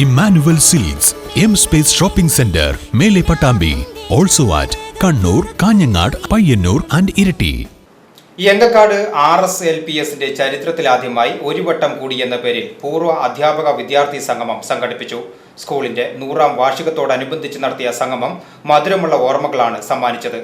Emmanuel Silks M Space shopping centre മേലെ Pattambi also at Kannur Kanhangad Payyanur and Iritty. യങ്കക്കാട് R S L P എസിന്റെ ചരിത്രത്തിലാദ്യമായി ഒരു വട്ടം കൂടി എന്ന പേരിൽ പൂർവ അധ്യാപക വിദ്യാർത്ഥി സംഗമം സംഘടിപ്പിച്ചു. സ്കൂളിന്റെ നൂറാം വാർഷികത്തോടനുബന്ധിച്ച് നടത്തിയ സംഗമം മധുരമുള്ള ഓർമ്മകളാണ് സമ്മാനിച്ചത്.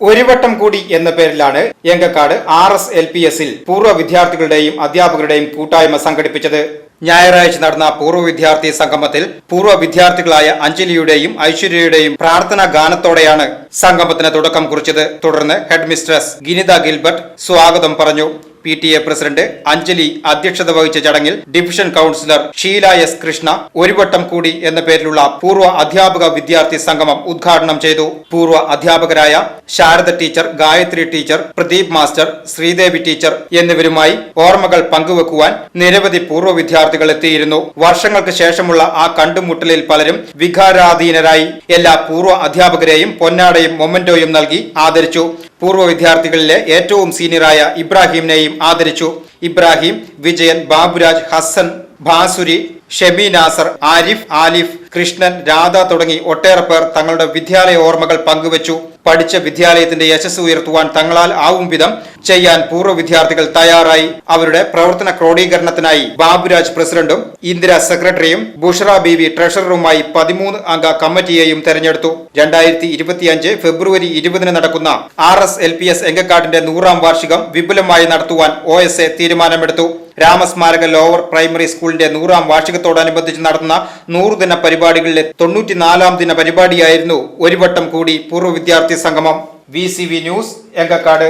ഒരു വട്ടം കൂടി എന്ന പേരിലാണ് യങ്കക്കാട് ആർ എസ് എൽ പി എസിൽ പൂർവ വിദ്യാർത്ഥികളുടെയും അധ്യാപകരുടെയും കൂട്ടായ്മ സംഘടിപ്പിച്ചത്. ഞായറാഴ്ച നടന്ന പൂർവ വിദ്യാർത്ഥി സംഗമത്തിൽ പൂർവ വിദ്യാർത്ഥികളായ അഞ്ജലിയുടെയും ഐശ്വര്യയുടെയും പ്രാർത്ഥനാ ഗാനത്തോടെയാണ് സംഗമത്തിന് തുടക്കം കുറിച്ചത്. തുടർന്ന് ഹെഡ് മിസ്ട്രസ് ഗിനിത ഗിൽബർട്ട് സ്വാഗതം പറഞ്ഞു. P T A president Anjali അധ്യക്ഷത വഹിച്ച ചടങ്ങിൽ division councillor Sheela S Krishna ഒരു വട്ടം കൂടി എന്ന പേരിലുള്ള പൂർവ അധ്യാപക വിദ്യാർത്ഥി സംഗമം ഉദ്ഘാടനം ചെയ്തു. പൂർവ അധ്യാപകരായ Sharada teacher Gayathri teacher Pradeep master Sridevi teacher എന്നിവരുമായി ഓർമ്മകൾ പങ്കുവെക്കുവാൻ നിരവധി പൂർവ വിദ്യാർത്ഥികൾ എത്തിയിരുന്നു. വർഷങ്ങൾക്ക് ശേഷമുള്ള ആ കണ്ടുമുട്ടലിൽ പലരും വികാരാധീനരായി എല്ലാ പൂർവ അധ്യാപകരെയും പൊന്നാടയും മൊമന്റോയും നൽകി ആദരിച്ചു. പൂർവ വിദ്യാർത്ഥികളിലെ ഏറ്റവും സീനിയറായ ഇബ്രാഹിമിനെയും ആദരിച്ചു. ഇബ്രാഹിം വിജയൻ ബാബുരാജ് ഹസൻ ഭാസുരി ഷെബി നാസർ ആരിഫ് ആലിഫ് കൃഷ്ണൻ രാധ തുടങ്ങി ഒട്ടേറെ പേർ തങ്ങളുടെ വിദ്യാലയ ഓർമ്മകൾ പങ്കുവച്ചു. പഠിച്ച വിദ്യാലയത്തിന്റെ യശസ് ഉയർത്തുവാൻ തങ്ങളാൽ ആവും വിധം ചെയ്യാൻ പൂർവ വിദ്യാർത്ഥികൾ തയ്യാറായി. അവരുടെ പ്രവർത്തന ക്രോഡീകരണത്തിനായി ബാബുരാജ് പ്രസിഡന്റും ഇന്ദിര സെക്രട്ടറിയും ബുഷറ ബീവി ട്രഷററുമായി പതിമൂന്ന് അംഗ കമ്മിറ്റിയെയും തെരഞ്ഞെടുത്തു. രണ്ടായിരത്തി ഇരുപത്തിയഞ്ച് ഫെബ്രുവരി ഇരുപതിന് നടക്കുന്ന R S L P S എങ്കക്കാടിന്റെ നൂറാം വാർഷികം വിപുലമായി നടത്തുവാൻ ഒ എസ് എ തീരുമാനമെടുത്തു. രാമസ്മാരക ലോവർ പ്രൈമറി സ്കൂളിന്റെ നൂറാം വാർഷികത്തോടനുബന്ധിച്ച് നടന്ന നൂറുദിന പരിപാടികളിലെ തൊണ്ണൂറ്റിനാലാം ദിന പരിപാടിയായിരുന്നു ഒരു വട്ടം കൂടി പൂർവ വിദ്യാർത്ഥി സംഗമം V C V news Enkakkad.